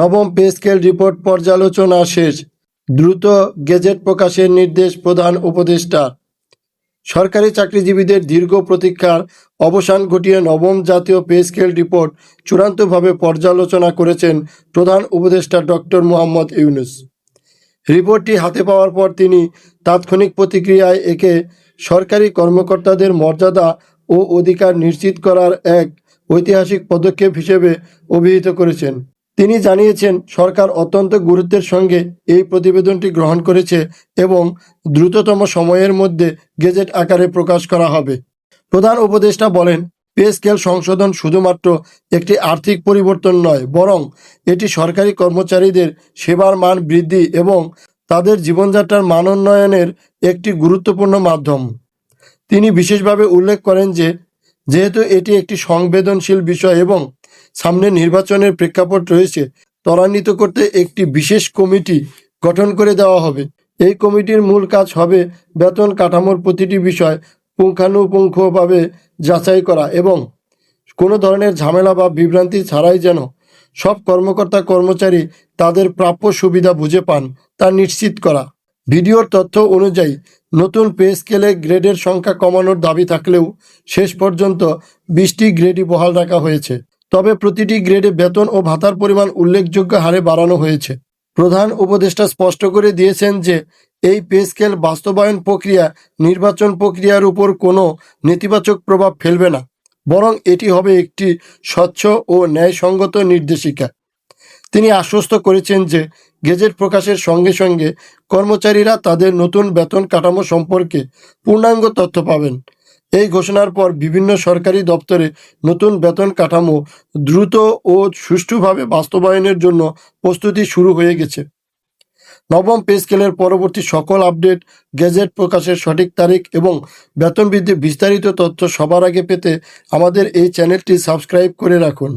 নবম pay scale report পর্যালোচনা শেষ। দ্রুত গেজেট প্রকাশের নির্দেশ প্রধান উপদেষ্টা। সরকারি চাকরিজীবীদের দীর্ঘ প্রতীক্ষার অবসান ঘটিয়ে নবম জাতীয় পে স্কেল রিপোর্ট চূড়ান্তভাবে পর্যালোচনা করেছেন প্রধান উপদেষ্টা ডক্টর মোহাম্মদ ইউনুস। রিপোর্টটি হাতে পাওয়ার পর তিনি তাৎক্ষণিক প্রতিক্রিয়ায় একে সরকারি কর্মকর্তাদের মর্যাদা ও অধিকার নিশ্চিত করার এক ঐতিহাসিক পদক্ষেপ হিসেবে অভিহিত করেছেন। তিনি জানিয়েছেন, সরকার অত্যন্ত গুরুত্বের সঙ্গে এই প্রতিবেদনটি গ্রহণ করেছে এবং দ্রুততম সময়ের মধ্যে গেজেট আকারে প্রকাশ করা হবে। প্রধান উপদেষ্টা বলেন, পে স্কেল সংশোধন শুধুমাত্র একটি আর্থিক পরিবর্তন নয়, বরং এটি সরকারি কর্মচারীদের সেবার মান বৃদ্ধি এবং তাদের জীবনযাত্রার মান উন্নয়নের একটি গুরুত্বপূর্ণ মাধ্যম। তিনি বিশেষভাবে উল্লেখ করেন যে, যেহেতু এটি একটি সংবেদনশীল বিষয় এবং সামনে নির্বাচনের প্রেক্ষাপট রয়েছে, ত্বরান্বিত করতে একটি বিশেষ কমিটি গঠন করে দেওয়া হবে। এই কমিটির মূল কাজ হবে বেতন কাঠামোর প্রতিটি বিষয় পুঙ্খানুপুঙ্খভাবে যাচাই করা এবং কোনো ধরনের ঝামেলা বা বিভ্রান্তি ছাড়াই যেন সব কর্মকর্তা কর্মচারী তাদের প্রাপ্য সুবিধা বুঝে পান তা নিশ্চিত করা। ভিডিওর তথ্য অনুযায়ী, নতুন পে স্কেলে গ্রেডের সংখ্যা কমানোর দাবি থাকলেও শেষ পর্যন্ত বিশটি গ্রেডই বহাল রাখা হয়েছে। তবে প্রতিটি গ্রেডে বেতন ও ভাতার পরিমাণ উল্লেখযোগ্য হারে বাড়ানো হয়েছে। প্রধান উপদেষ্টা স্পষ্ট করে দিয়েছেন যে, এই পে স্কেল বাস্তবায়ন প্রক্রিয়া, নির্বাচন প্রক্রিয়ার উপর কোনো নেতিবাচক প্রভাব ফেলবে না, বরং এটি হবে একটি স্বচ্ছ ও ন্যায়সঙ্গত নির্দেশিকা। তিনি আশ্বস্ত করেছেন যে, গেজেট প্রকাশের সঙ্গে সঙ্গে কর্মচারীরা তাদের নতুন বেতন কাঠামো সম্পর্কে পূর্ণাঙ্গ তথ্য পাবেন। এই ঘোষণার পর বিভিন্ন সরকারি দপ্তরে নতুন বেতন কাঠামো দ্রুত ও সুষ্ঠুভাবে বাস্তবায়নের জন্য প্রস্তুতি শুরু হয়ে গেছে। নবম পে স্কেলের পরবর্তী সকল আপডেট, গেজেট প্রকাশের সঠিক তারিখ এবং বেতন বৃদ্ধির বিস্তারিত তথ্য সবার আগে পেতে আমাদের এই চ্যানেলটি সাবস্ক্রাইব করে রাখুন।